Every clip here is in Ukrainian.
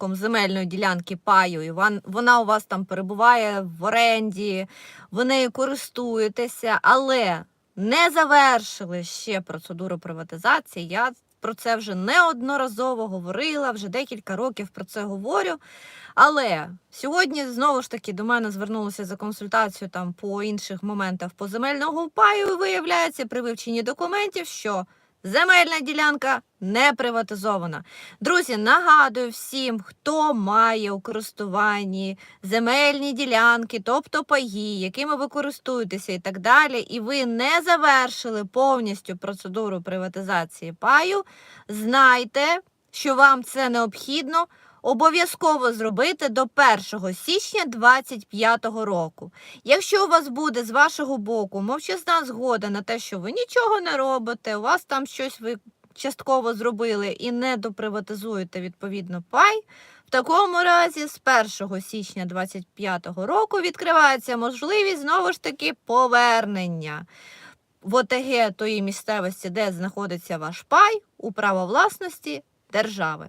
власником земельної ділянки паю, і вона у вас там перебуває в оренді, ви нею користуєтеся, але не завершили ще процедуру приватизації. Я про це вже неодноразово говорила, вже декілька років про це говорю. Але сьогодні знову ж таки до мене звернулися за консультацією там по інших моментах по земельного паю. І виявляється при вивченні документів, що земельна ділянка не приватизована. Друзі, нагадую всім, хто має у користуванні земельні ділянки, тобто паї, якими ви користуєтеся і так далі, і ви не завершили повністю процедуру приватизації паю, знайте, що вам це необхідно обов'язково зробити до 1 січня 2025 року. Якщо у вас буде з вашого боку мовчазна згода на те, що ви нічого не робите, у вас там щось ви частково зробили і не доприватизуєте відповідно пай, в такому разі з 1 січня 2025 року відкривається можливість знову ж таки повернення в ОТГ тої місцевості, де знаходиться ваш пай, у право власності держави.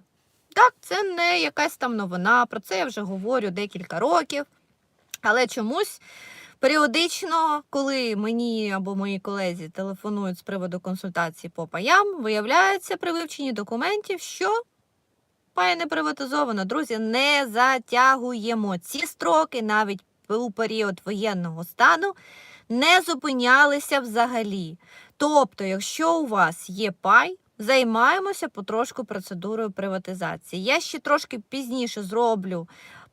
Так, це не якась там новина, про це я вже говорю декілька років. Але чомусь періодично, коли мені або мої колезі телефонують з приводу консультації по паям, виявляється при вивченні документів, що пай не приватизовано. Друзі, не затягуємо ці строки навіть у період воєнного стану не зупинялися взагалі. Тобто, якщо у вас є пай, займаємося потрошку процедурою приватизації. Я ще трошки пізніше зроблю.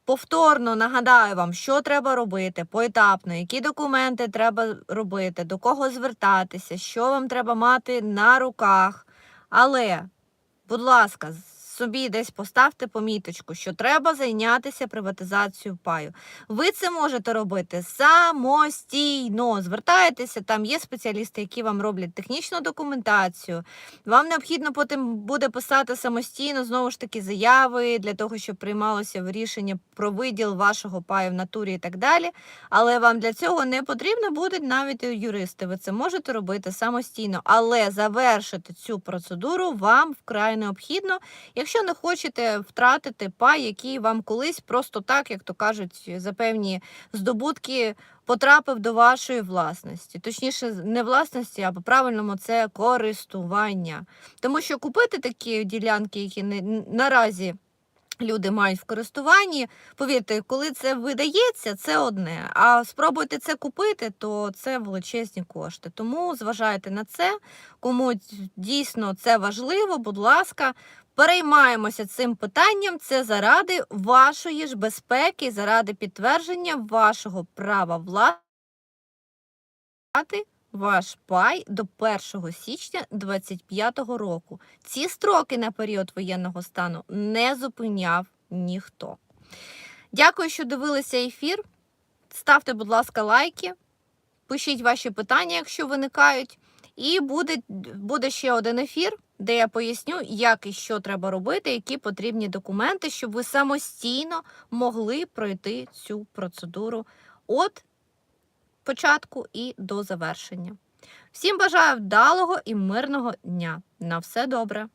Повторно нагадаю вам, що треба робити поетапно, які документи треба робити, до кого звертатися, що вам треба мати на руках. Але, будь ласка, собі десь поставте поміточку, що треба зайнятися приватизацією паю. Ви це можете робити самостійно. Звертайтеся, там є спеціалісти, які вам роблять технічну документацію. Вам необхідно потім буде писати самостійно знову ж таки заяви для того, щоб приймалося рішення про виділ вашого паю в натурі і так далі. Але вам для цього не потрібно будуть навіть юристи. Ви це можете робити самостійно, але завершити цю процедуру вам вкрай необхідно, якщо не хочете втратити пай, який вам колись просто так, як то кажуть, за певні здобутки потрапив до вашої власності. Точніше, не власності, а по-правильному це користування. Тому що купити такі ділянки, які не, наразі. Люди мають в користуванні. Повірте, коли це видається, це одне. А спробуйте це купити, то це величезні кошти. Тому зважайте на це. Кому дійсно це важливо, будь ласка, переймаємося цим питанням. Це заради вашої ж безпеки, заради підтвердження вашого права власти ваш пай до 1 січня 2025 року. Ці строки на період воєнного стану не зупиняв ніхто. Дякую, що дивилися ефір. Ставте, будь ласка, лайки, пишіть ваші питання, якщо виникають. І буде, буде ще один ефір, де я поясню, як і що треба робити, які потрібні документи, щоб ви самостійно могли пройти цю процедуру от початку і до завершення. Всім бажаю вдалого і мирного дня. На все добре!